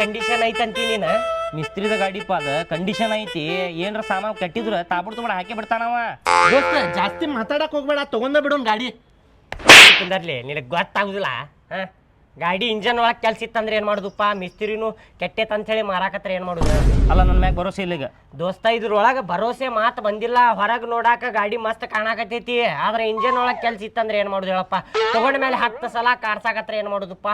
Condition ಐತೆ ಐತಂತಿ ನೀನು. ಮಿಸ್ತ್ರಿದ ಗಾಡಿಪ್ಪ ಅದ ಕಂಡೀಷನ್ ಐತಿ. ಏನ್ರ ಸಾಮಾನು ಕಟ್ಟಿದ್ರ ತಾಬಡ್ ತುಬಡ ಹಾಕಿ ಬಿಡ್ತಾನವ ದೋಸ್ತ ಜಾಸ್ತಿ ಮಾತಾಡಕ್ ಹೋಗ್ಬೇಡ ತಗೊಂಡ ಬಿಡೋನ್ ಗಾಡಿ. ಕುಂದರ್ಲಿ ನಿನಗೆ ಗೊತ್ತಾಗುದಿಲ್ಲ ಹಾ? ಗಾಡಿ ಇಂಜನ್ ಒಳಗೆ ಕೆಲ್ಸ ಇತ್ತಂದ್ರೆ ಏನು ಮಾಡೋದಪ್ಪ? ಮಿಸ್ತ್ರಿನೂ ಕೆಟ್ಟೈತೆ ಅಂತ ಹೇಳಿ ಮಾರಾಕತ್ರ ಏನು ಮಾಡೋದು? ಅಲ್ಲ ನನ್ನ ಮ್ಯಾಗ ಭರೋಸೆ ಇಲ್ಲ ಈಗ. ದೋಸ್ತ ಇದ್ರೊಳಗೆ ಭರೋಸೆ ಮಾತು ಬಂದಿಲ್ಲ. ಹೊರಗೆ ನೋಡಾಕ ಗಾಡಿ ಮಸ್ತ್ ಕಾಣಾಕತ್ತೈತಿ. ಆದ್ರೆ ಇಂಜನ್ ಒಳಗೆ ಕೆಲ್ಸ ಇತ್ತಂದ್ರೆ ಏನು ಮಾಡೋದು ಹೇಳಪ್ಪ? ತಗೊಂಡ ಮೇಲೆ ಹತ್ತು ಸಲ ಕಾರ್ಸಾಕತ್ರ ಏನು ಮಾಡೋದಪ್ಪ?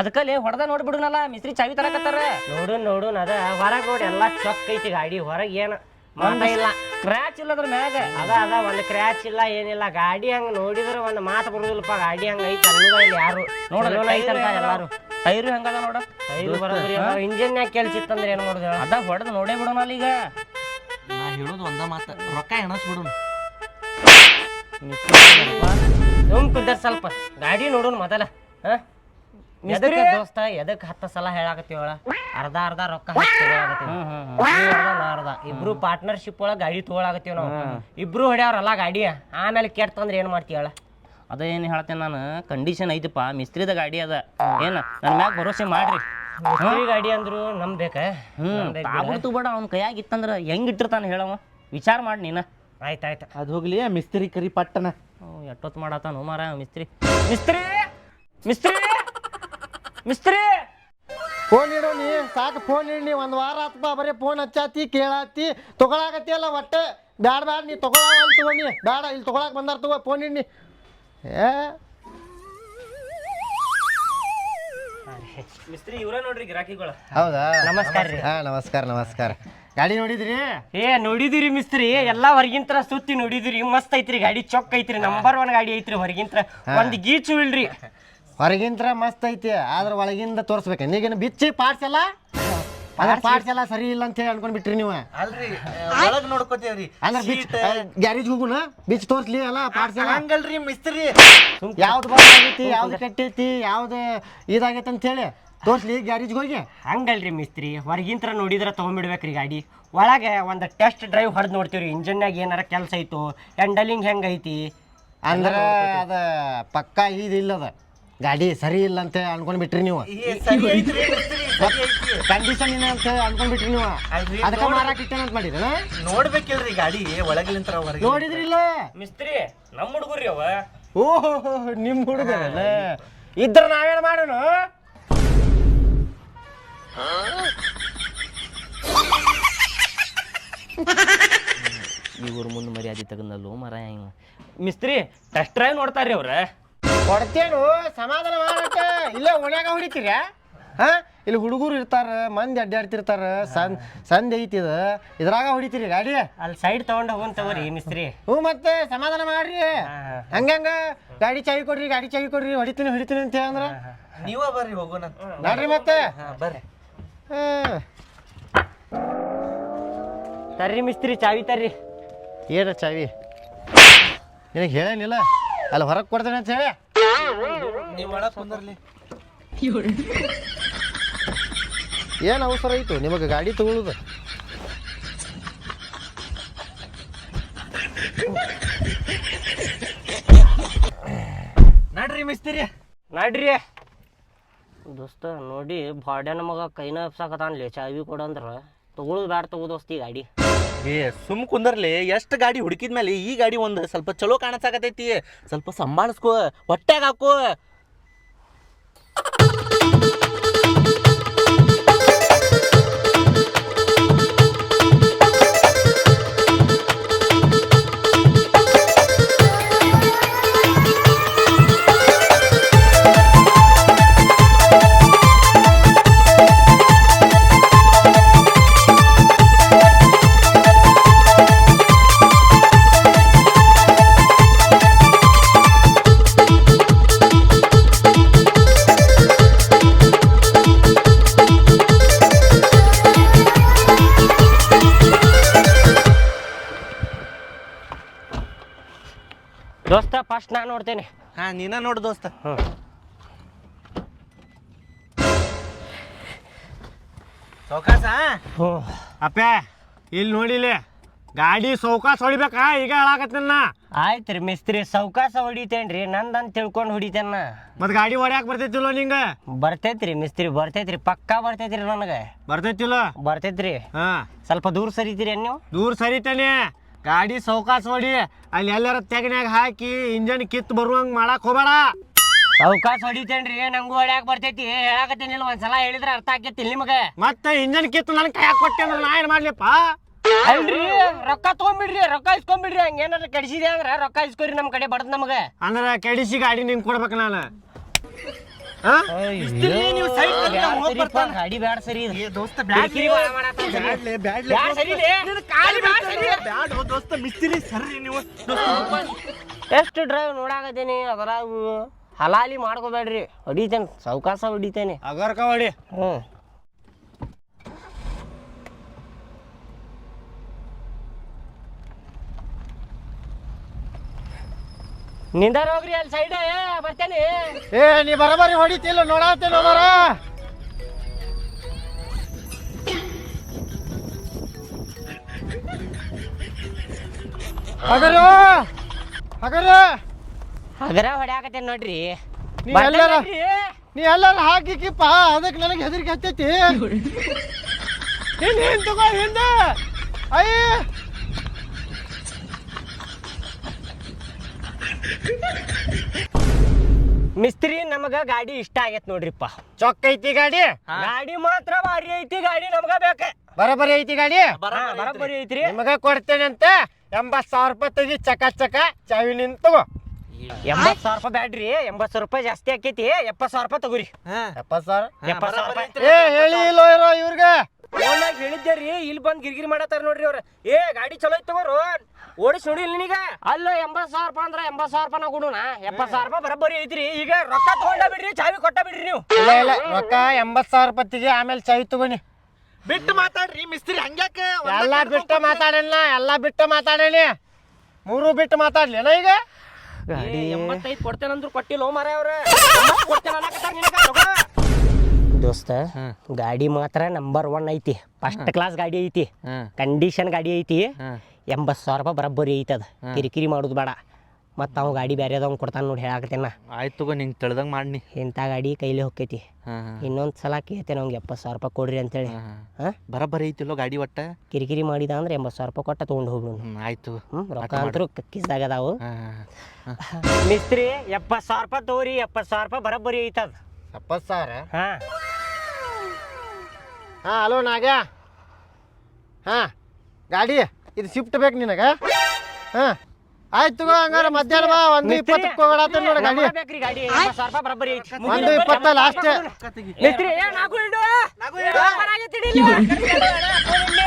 ಅದಕ್ಕಲ್ಲಿ ಹೊಡೆದ ನೋಡ್ಬಿಡುನಲ್ಲ ಮಿಸ್ತ್ರಿ ಚಾವಿ ತರಕತ್ತಾರ. ನೋಡು ನೋಡು ಅದ ಹೊರಗೆ ನೋಡಿ ಎಲ್ಲ ಚೊಕ್ಕೈತಿ ಐತಿ ಗಾಡಿ. ಹೊರಗೆ ಏನು ಮಾತ ಇಲ್ಲ. ಕ್ರ್ಯಾಚ್ ಇಲ್ಲ ಅದ್ರ ಮ್ಯಾಗ. ಅದ ಅದ ಒಂದು ಕ್ರ್ಯಾಚ್ ಇಲ್ಲ ಏನಿಲ್ಲ. ಗಾಡಿ ಹಂಗ ನೋಡಿದ್ರೆ ಒಂದು ಮಾತು ಬರುದಿಲ್ಲಪ್ಪ. ಗಾಡಿ ಹಂಗ ಐತಿ ಅನ್ನೋದ ಇಲ್ಲ ಯಾರು. ನೋಡಲ್ಲ ನೋಡ ಐತಂತ ಎಲ್ಲಾರು. ಟೈರು ಹೆಂಗದ ನೋಡ? ಟೈರು ಬರೋದ್ರಿ ಇಂಜಿನ್ ಯಾಕೆ ಕೇಳಿಸಿತ್ತಂದ್ರೆ ಏನ್ ಮಾಡುದು? ಹೇಳ ಅದ ಹೊಡೆದ್ ನೋಡೇ ಬಿಡೋಣ ಈಗ. ನಾ ಹೇಳೋದು ಒಂದ ಮಾತ. ರೊಕ್ಕ ಎಣಸ್ ಬಿಡೋಣ ಸುಮ್ ಕುಂದರ್ ಸ್ವಲ್ಪ. ಗಾಡಿ ನೋಡೋಣ ಮೊದಲ. ಹ? ಎದಕ್ಕೆ ದೋಸ್ತ ಎದಕ್ ಹತ್ತು ಸಲ ಹೇಳಾಕತ್ತೀವಳ ಅರ್ಧ ಅರ್ಧ ರೊಕ್ಕ ಹಚ್ಚಿ ತಗೊಳಕತ್ತೀವಿ. ಅರ್ಧ ನಾ ಅರ್ಧ. ಇಬ್ರು ಪಾರ್ಟ್ನರ್ಶಿಪ್ ಒಳಗ ಗಾಡಿ ತಗೊಳಕತ್ತೀವಿ ನಾವು. ಇಬ್ರು ಹೊಡ್ಯಾವ್ರಲ್ಲ ಗಾಡಿ. ಆಮೇಲೆ ಕೆಟ್ಟಂದ್ರೆ ಏನ್ ಮಾಡ್ತೀವಳ ಅದೇನ್ ಹೇಳ್ತೇನೆ ನಾನು? ಕಂಡೀಷನ್ ಐತಪ್ಪ. ಮಿಸ್ತ್ರಿದ ಗಾಡಿ ಅದ. ಏನ? ನನ್ನ ಮ್ಯಾಗ ಭರೋಸೆ ಮಾಡ್ರಿ. ಮಿಸ್ತ್ರಿ ಗಾಡಿ ಅಂದ್ರು ನಮ್ ಹ್ಮ್. ತಾಬಿಡ್ತು ಬೇಡ ಅವ್ನ ಕೈಯಾಗ ಇತ್ತಂದ್ರ ಹೆಂಗ್ ಇಟ್ಟಿರ್ತಾನ ಹೇಳವ ವಿಚಾರ ಮಾಡಿ ನೀನ. ಆಯ್ತಾಯ್ತ. ಅದು ಹೋಗ್ಲಿ ಮಿಸ್ತ್ರಿ ಕರಿ ಪಟ್ಟಣ. ಎಟ್ಟೊತ್ತು ಮಾಡತ್ತಾನ ಮಾರ ಮಿಸ್ತ್ರಿ. ಮಿಸ್ತ್ರಿ! ಮಿಸ್ತ್ರಿ! ಮಿಸ್ತ್ರಿ! ಫೋನ್ ಇಡು ನೀ ಸಾಕು ಫೋನ್ ಇಡಿ ಒಂದ್ ವಾರ ಆತ್ಪ ಬರೀ ಫೋನ್ ಹಚ್ಚಾತಿ ಕೇಳಾತಿ ತಗೊಳಕತ್ತಿ ಅಲ್ಲ ಒಟ್ಟೆ. ಬ್ಯಾಡ ಬ್ಯಾಡ ನೀ ತಗೊಳ ಅಲ್ಲಿ ತಗೊಂಡಿ ಬ್ಯಾಡ ಇಲ್ಲಿ ತಗೊಳಕ್ ಬಂದಾರ ತಗೋ ಫೋನ್ ಇಡಿ ಏ? ಮಿಸ್ತ್ರಿ ಇವ್ರ ನೋಡ್ರಿ ಗಿರಾಕಿಗಳ. ಹೌದಾ? ನಮಸ್ಕಾರ ರೀ. ಹಾ ನಮಸ್ಕಾರ ನಮಸ್ಕಾರ. ಗಾಡಿ ನೋಡಿದ್ರಿ? ಏ ನೋಡಿದಿರಿ ಮಿಸ್ತ್ರಿ. ಎಲ್ಲಾ ಹೊರಗಿಂತ್ರ ಸುತ್ತಿ ನೋಡಿದಿರಿ. ಮಸ್ತ್ ಐತ್ರಿ ಗಾಡಿ ಚೊಕ್ ಐತ್ರಿ. ನಂಬರ್ ಒನ್ ಗಾಡಿ ಐತ್ರಿ ಹೊರಗಿಂತ್ರ. ಒಂದ್ ಗೀಚು ಇಲ್ರಿ. ಹೊರಗಿಂತ್ರ ಮಸ್ತ್ ಐತಿ ಆದ್ರ ಒಳಗಿಂದ ತೋರಿಸ್ಬೇಕು. ಈಗಿನ ಬಿಚ್ಚಿ ಪಾರ್ಟ್ಸ್ ಎಲ್ಲ? ಅದ್ರ ಪಾರ್ಟ್ಸ್ ಎಲ್ಲ ಸರಿ ಇಲ್ಲ ಅಂತ ಹೇಳಿ ಅನ್ಕೊಂಡ್ ಬಿಟ್ರಿ ನೀವು. ಅಲ್ರಿ ಒಳಗ್ ನೋಡ್ಕೋತೇವ್ರಿ ಅಂದ್ರೆ ಬಿಚ್ ಗ್ಯಾರೇಜ್ ಹೋಗುಣ ಬಿಚ್ ತೋರ್ಸ್ಲಿ ಅಲ್ಲ ಪಾರ್ಟ್ಸ್ ಎಲ್ಲ? ಹಂಗಲ್ರಿ ಮಿಸ್ತ್ರಿ. ಯಾವ್ದು ಬಂದ್ ಆಗೈತಿ ಯಾವ್ದು ಕೆಟ್ಟೈತಿ ಯಾವ್ದು ಇದಾಗೈತೆ ಅಂತ ಹೇಳಿ ತೋರ್ಸ್ಲಿ ಗ್ಯಾರೇಜ್ ಹೋಗಿ. ಹಂಗಲ್ರಿ ಮಿಸ್ತ್ರಿ ಹೊರಗಿಂತ್ರ ನೋಡಿದ್ರ ತಗೊಂಡ್ಬಿಡ್ಬೇಕ್ರಿ ಗಾಡಿ. ಒಳಗೆ ಒಂದು ಟೆಸ್ಟ್ ಡ್ರೈವ್ ಹೊಡೆದ್ ನೋಡ್ತೀವ್ರಿ ಇಂಜಿನ್ಯಾಗ ಏನಾರ ಕೆಲಸ ಐತು ಹ್ಯಾಂಡಲಿಂಗ್ ಹೆಂಗೈತಿ ಅಂದ್ರೆ ಅಂದ್ರ ಅದ ಪಕ್ಕಾ ಇದಿಲ್ಲ ಅದ ಗಾಡಿ ಸರಿ ಇಲ್ಲ ಅಂತ ಅನ್ಕೊಂಡ್ ಬಿಟ್ರಿ ನೀವು. ಕಂಡೀಷನ್ ಏನ ಅಂತ ಅನ್ಕೊಂಡ್ ಬಿಟ್ರಿ ನೀವು. ಅದಕ್ಕೆ ಅದಕ್ಕ ಮಾರಾಕ ಇಟ್ಟೇನ ಅಂತ ಮಾಡಿರ ನೋಡ್ಬೇಕಿಲ್ರಿ ಗಾಡಿ ಒಳಗಿಲಿಂತ್ರ ಹೊರಗೆ. ನೋಡಿದ್ರಿಲ್ಲ? ಮಿಸ್ತ್ರಿ ನಮ್ಮ ಹುಡುಗರಿ ಅವ. ಓಹೋ ನಿಮ್ ಹುಡುಗರಲ್ಲ? ಇದ್ರ ನಾವೇನ್ ಮಾಡೋಣ ಇವ್ರ ಮುಂದೆ ಮರ್ಯಾದೆ ತಗನಲ್ಲೋ ಮರ ಹೆಂಗ ಮಿಸ್ತ್ರಿ ಟೆಸ್ಟ್ ಡ್ರೈವ್ ನೋಡ್ತಾರ್ರಿ ಅವ್ರ. ಕೊಡ್ತೇನು ಸಮಾಧಾನ ಮಾಡಕ್ಕ ಇಲ್ಲೇ ಓಣ್ಯಾಗ ಹೊಡಿತೀರ? ಹಾ? ಇಲ್ಲಿ ಹುಡುಗರು ಇರ್ತಾರ ಮಂದಿ ಅಡ್ಡಾಡ್ತಿರ್ತಾರ ಸಂದ್ ಸಂದ್ ಐತಿ ಇದು. ಇದ್ರಾಗ ಹೊಡಿತೀರಿ ಗಾಡಿ? ಅಲ್ಲಿ ಸೈಡ್ ತಗೊಂಡು ಹೋಗೋನ್ ತಗೋರಿ ಮಿಸ್ತ್ರಿ. ಹ್ಞೂ ಮತ್ತೆ ಸಮಾಧಾನ ಮಾಡ್ರಿ. ಹಂಗಂಗ ಗಾಡಿ ಚಾವಿ ಕೊಡ್ರಿ ಗಾಡಿ ಚಾವಿ ಕೊಡ್ರಿ ಹೊಡಿತೀನಿ ಹೊಡಿತೀನಿ ಅಂತ ಹೇಳಂದ್ರ ನೀವ ಬರ್ರಿ ಹೋಗೋಣ ನೋಡ್ರಿ ಮತ್ತೆ. ಬರ್ರಿ. ತರ್ರಿ ಮಿಸ್ತ್ರಿ ಚಾವಿ ತರ್ರಿ. ಏನ ಚಾವಿ? ನಿನಗೆ ಹೇಳೇನಿಲ್ಲ? ಅಲ್ಲಿ ಹೊರಗೆ ಕೊಡ್ತೇನೆ ಅಂತ ಹೇಳಿ. ನೀವ್ ಏನು ಅವಸರ ಆಯ್ತು? ನಿಮಗೆ ಗಾಡಿ ತಗೊಳ್ಳೋದು ನಡ್ರಿ ಮಿಸ್ತ್ರಿ. ನಡ್ರಿ. ದೋಸ್ತ ನೋಡಿ ಬಾಡ್ಯಾನ ಮಗ ಕೈನ ಚಾಯ್ ಚಾವಿ ಕೊಡಂದ್ರ. ತಗೊಳುದು ಬ್ಯಾಡ ತಗೋ ದೋಸ್ತಿ ಗಾಡಿ. ಏ ಸುಮ್ ಕುಂದರ್ಲಿ, ಎಷ್ಟು ಗಾಡಿ ಹುಡುಕಿದ್ಮೇಲೆ ಈ ಗಾಡಿ ಒಂದು ಸ್ವಲ್ಪ ಚಲೋ ಕಾಣಸಾಕತೈತಿ. ಸ್ವಲ್ಪ ಸಂಭಾಳಿಸ್ಕೋ, ಹೊಟ್ಯಾಗ ಹಾಕೋ. ನೀನ ನೋಡು ದೋಸ್ತ. ಸೌಕಾಸ? ಅಪ್ಪ ಇಲ್ಲಿ ನೋಡಿಲಿ ಗಾಡಿ ಸೌಕಾಸ ಹೊಡಿಬೇಕಾ? ಈಗ ಹೇಳಾಕತ್ತಿನ ಆಯ್ತ್ರಿ ಮಿಸ್ತ್ರಿ ಸೌಕಾಸ ಹೊಡಿತೇನ್ರಿ ನಂದಂತ ತಿಳ್ಕೊಂಡು ಹೊಡಿತೇನ ಮತ್ ಗಾಡಿ ಹೊಡ್ಯಾಕ್ ಬರ್ತೈತಿಲ್ಲ ನಿಂಗ? ಬರ್ತೈತ್ರಿ ಮಿಸ್ತ್ರಿ ಬರ್ತೈತ್ರಿ ಪಕ್ಕಾ ಬರ್ತೈತ್ರಿ ನನಗೆ. ಬರ್ತೈತಿಲ್ಲ? ಬರ್ತೈತ್ರಿ ಹಾ. ಸ್ವಲ್ಪ ದೂರ ಸರಿತೀರಿ ನೀವು? ದೂರ ಸರಿತಾನೆ. ಗಾಡಿ ಸೌಕಾಸ್ ಹೊಡಿ. ಅಲ್ಲಿ ಎಲ್ಲಾರ ತೆಗನ್ಯಾಗ ಹಾಕಿ ಇಂಜನ್ ಕಿತ್ ಬರುವಂಗ್ ಮಾಡಕ್ ಹೋಗ್ಬೇಡ. ಸೌಕಾಸ ಹೊಡಿತೇನ್ರಿ ನಂಗೂ ಹೊಡ್ಯಾಕ್ ಬರ್ತೈತಿ. ಹೇಳಾಕತ್ತೀನಿಲ್ಲ ಒಂದ್ಸಲ ಹೇಳಿದ್ರೆ ಅರ್ಥ ಆಕೈತಿ ನಿಮಗೆ. ಮತ್ತೆ ಇಂಜನ್ ಕಿತ್ತು ನನ್ ಕೈಯಾಗ ಕೊಟ್ಟೆ ಅಂದ್ರೆ ನಾ ಏನ್ ಮಾಡ್ಲಿಪ್ಪ? ಅಲ್ರಿ ರೊಕ್ಕ ತಗೊಂಬಿಡ್ರಿ ರೊಕ್ಕ ಇಸ್ಕೊಂಬಿಡ್ರಿ. ಹಂಗೇನಾರ ಕೆಡಿಸಿದೆ ಅಂದ್ರ ರೊಕ್ಕ ಇಸ್ಕೊರಿ ನಮ್ ಕಡೆ ಬಡದ್ ನಮಗೆ. ಅಂದ್ರ ಕೆಡಿಸಿ ಗಾಡಿ ನಿಂಗ್ ಕೊಡ್ಬೇಕು ನಾನು. ಹಾ ಗಾಡಿ ಬ್ಯಾಡ ಸರಿ. ಇದು. ದೋಸ್ತ ಕಿರಿಕಿರಿ ಬಾಳ ಮಾಡಾತ್ತಾನ ಸರಿ. ಬ್ಯಾಡ ಸರಿ ಇದೆ. ಗಾಡಿ ಬ್ಯಾಡ ಸರಿ ಇದೆ. ದೋಸ್ತ ಮಿಸ್ತ್ರಿ ಸರ್ರಿ ನೀವು. ಎಷ್ಟು ಡ್ರೈವ್ ನೋಡಾಕತ್ತೀನಿ ಅದ್ರಾಗ ಹಲಾಲಿ ಮಾಡ್ಕೋಬೇಡ್ರಿ. ಹೊಡಿತೇನೆ ಸಾವಕಾಸ ಹೊಡಿತೇನೆ. ಅಗರ್ಕ ಹೊಡಿ. ಹ್ಞೂ ನಿಂದಾರ ಹೋಗ್ರಿ ಅಲ್ಲಿ ಸೈಡ್ ಬರ್ತೇನೆ. ಏ ನೀ ಬರಬರಿ ಹೊಡಿತಿಲ್ಲ ನೋಡತ್ತೆ ನೋಡ ಹಗರು ಹಗರು. ಹೊಡ್ಯಾಕತ್ತೇನೆ ನೋಡ್ರಿ. ನೀ ಎಲ್ಲಾರ. ನೀ ಎಲ್ಲಾರ ಹಾಕಿಕ್ಕಿಪ್ಪ ಅದಕ್ಕೆ ನನಗೆ ಹೆದರಿಕೆ ಹತ್ತೈತಿ. ಹಿಂದೆ ಹಿಂದೆ ತಗೋ ಹಿಂದ. ಅಯ್ಯ. ಮಿಸ್ತ್ರಿ ನಮಗ ಗಾಡಿ ಇಷ್ಟ ಆಗೈತ್ ನೋಡ್ರಿಪ್ಪ. ಚೊಕ್ಕ ಐತಿ ಗಾಡಿ? ಗಾಡಿ ಮಾತ್ರ ಭಾರಿ ಐತಿ ಗಾಡಿ ನಮಗ ಬೇಕ. ಬರಬರಿ ಐತಿ ಗಾಡಿ? ಬರಬರಿ ಐತ್ರಿ. ನಿಮಗ ಕೊಡ್ತೇನೆ ಅಂತ ಎಂಬತ್ ಸಾವಿರ ರೂಪಾಯಿ ತೆಗಿ ಚಕ ಚಕ ಚಾವಿ ನಿಂತು ಎಂಬತ್ ಸಾವಿರ ರೂಪಾಯಿ ಬ್ಯಾಡ್ರಿ ಎಂಬತ್ ಸಾವಿರ ರೂಪಾಯಿ ಜಾಸ್ತಿ ಆಕೈತಿ ಎಪ್ಪತ್ ಸಾವಿರ ರೂಪಾಯಿ ತಗೋರಿ. ಎಪ್ಪತ್ ಸಾವಿರ? ಎಪ್ಪತ್ ಸಾವಿರ ರೂಪಾಯಿ ಏ ಹೇಳಿ ಇಲ್ಲೋ ಇರೋ ಇವ್ರಿಗೆ. ಹೇಳಿದ್ದೆ ರೀ ಇಲ್ಲಿ ಬಂದ್ ಗಿರ್ಗಿರಿ ಮಾಡತ್ತಾರ ನೋಡ್ರಿ ಅವ್ರ. ಏ ಗಾಡಿ ಚಲೋ ಐತ್ ತಗೋರು. ಓಡಿಸಿ ನೋಡಿ ನಿನಗ? ಅಲ್ಲ ಎಂಬತ್ ಸಾವಿರ ರೂಪಾಯಿ ಅಂದ್ರೆ ಎಂಬತ್ ಸಾವಿರ ರೂಪಾಯಿ ಕೊಡೋಣ ಎಪ್ಪತ್ ಸಾವಿರ ರೂಪಾಯಿ ಬರೋಬ್ಬರಿ ಐತ್ರಿ. ಈಗ ರೊಕ್ಕ ತಗೊಂಡ ಬಿಡ್ರಿ ಚಾವಿ ಕೊಟ್ಟ ಬಿಡ್ರಿ ನೀವು. ಇಲ್ಲ ಇಲ್ಲ ರೊಕ್ಕ ಎಂಬತ್ ಸಾವಿರ ರೂಪಾಯಿ ಆಮೇಲೆ ಚಾವಿ ತಗೋನಿ ಬಿಟ್ಟು ಮಾತಾಡ್ರಿ ಮಿಸ್ತ್ರಿ ಹಂಗ್ಯಾಕ ಎಲ್ಲ ಬಿಟ್ಟು ಮಾತಾಡಲ್ಲ ಎಲ್ಲ ಬಿಟ್ಟು ಮಾತಾಡಲಿ ಮೂರು ಬಿಟ್ಟು ಮಾತಾಡ್ಲೇನ ಈಗ? ಗಾಡಿ ಎಂಬತ್ತೈದು ಕೊಡ್ತೇನಂದ್ರು ಕೊಟ್ಟಿಲ್ಲ ಮಾರ ಅವ್ರ. ದೋಸ್ತ ಗಾಡಿ ಮಾತ್ರ ನಂಬರ್ ಒನ್ ಐತಿ. ಫಸ್ಟ್ ಕ್ಲಾಸ್ ಗಾಡಿ ಐತಿ. ಕಂಡೀಷನ್ ಗಾಡಿ ಐತಿ. ಎಂಬತ್ತು ಸಾವಿರ ರೂಪಾಯಿ ಬರೋಬ್ಬರಿ ಐತದ. ಕಿರಿಕಿರಿ ಮಾಡೋದು ಬೇಡ. ಮತ್ತು ಅವ ಗಾಡಿ ಬೇರೆ ಅದವ್ ಕೊಡ್ತಾನೆ ನೋಡಿ ಹೇಳಾಕತ್ತೇನ ಆಯ್ತು ತಗೋ ನಿಂಗೆ ತಿಳ್ದಂಗೆ ಮಾಡಿ ಇಂಥ ಗಾಡಿ ಕೈಲಿ ಹೊಕ್ಕೈತಿ. ಇನ್ನೊಂದು ಸಲ ಕೇಳ್ತೇನೆ ಅವ್ನಿಗೆ ಎಪ್ಪತ್ತು ಸಾವಿರ ರೂಪಾಯಿ ಕೊಡ್ರಿ ಅಂತೇಳಿ. ಹಾಂ ಬರಬ್ಬರಿ ಐತಿಲ್ಲೋ ಗಾಡಿ ಒಟ್ಟ? ಕಿರಿಕಿರಿ ಮಾಡಿದ ಅಂದ್ರೆ ಎಂಬತ್ತು ಸಾವಿರ ರೂಪಾಯಿ ಕೊಟ್ಟ ತೊಗೊಂಡು ಹೋಗ್ಬಿಡು ಹ್ಮ್ ಆಯ್ತು ಹ್ಞೂ ರೊಕ್ಕ ಅಂತರೂ ಕಿಸ್ದಾಗ ಅದಾವು. ಮಿಸ್ತ್ರಿ ಎಪ್ಪತ್ತು ಸಾವಿರ ರೂಪಾಯಿ ತಗೋರಿ ಎಪ್ಪತ್ತು ಸಾವಿರ ರೂಪಾಯಿ ಬರೋಬ್ಬರಿ ಐತದ. ಎಪ್ಪತ್ತು ಸಾವಿರ? ಹಾಂ. ಹಾಂ ಹಲೋ ನಾಗ ಹಾಂ ಗಾಡಿ? ಇದು ಶಿಫ್ಟ್ ಬೇಕು ನಿನಗ? ಹಾಂ? ಆಯ್ತು ತಗೋ ಹಂಗಾರ ಮಧ್ಯಾಹ್ನ ಬಾ ಒಂದು ಇಪ್ಪತ್ತಕ್ಕೆ ಹೋಗಡತ್ತ ನೋಡಿ ಗಾಡಿ. ಬೇಕ್ರಿ ಐತಿ. ಒಂದು ಇಪ್ಪತ್ತ ಲಾಸ್ಟ್ ಮಿಸ್ತ್ರಿ ಏ ಇಡು ಇಲ್ಲಿ.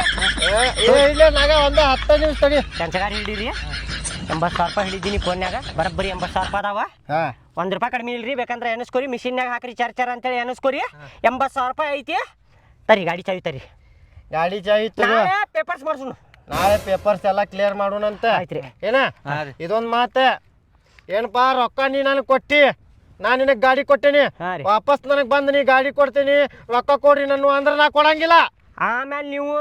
ಏ ಇಲ್ಲ. ನಾಗ ಒಂದು ಹತ್ತು ನಿಮಿಷ ತಡಿ. ಕೆಂಚಗಾರಿ ಹಿಡೀರಿ. ಎಂಬತ್ತು ಸಾವಿರ ರೂಪಾಯಿ ಹಿಡಿದೀನಿ ಫೋನ್ಯಾಗ. ಬರಬ್ಬರಿ ಎಂಬತ್ತು ಸಾವಿರ ರೂಪಾಯಿ ಅದಾವ. ಒಂದು ಒಂದ್ ರೂಪಾಯಿ ಕಡಿಮೆ ಇಲ್ರಿ ಬೇಕಂದ್ರೆ ಎನಸ್ಕೋರಿ. ಮಿಷಿನ್ಯಾಗ ಹಾಕ್ರಿ ಚಾರ್ ಚರ್ ಅಂತೇಳಿ ಎನಸ್ಕೋರಿ. ಎಂಬತ್ತು ಸಾವಿರ ರೂಪಾಯಿ ಐತಿ. ತರಿ ಗಾಡಿ ಚಾವಿ ತರಿ ಗಾಡಿ ಚಾವಿ ತಗೋ. ಪೇಪರ್ಸ್ ಮಾಡ್ಸೋಣ ನಾಳೆ ಪೇಪರ್ಸ್ ಎಲ್ಲ ಕ್ಲಿಯರ್ ಮಾಡೋಣಂತ. ಆಯ್ತ್ರಿ. ಏನ? ಇದೊಂದ್ ಮಾತ. ಏನಪ್ಪಾ ರೊಕ್ಕ ನೀ ನನಗೆ ಕೊಟ್ಟಿ? ನಾ ನಿನಗೆ ಗಾಡಿ ಕೊಟ್ಟೇನಿ. ಹಾ ರೀ. ವಾಪಸ್ ನನಗೆ ಬಂದ್ ನೀ ಗಾಡಿ ಕೊಡ್ತೀನಿ. ರೊಕ್ಕ ಕೊಡ್ರಿ ನನ್ನ ಅಂದ್ರೆ ನಾ ಕೊಡಂಗಿಲ್ಲ. ಆಮೇಲೆ ನೀವು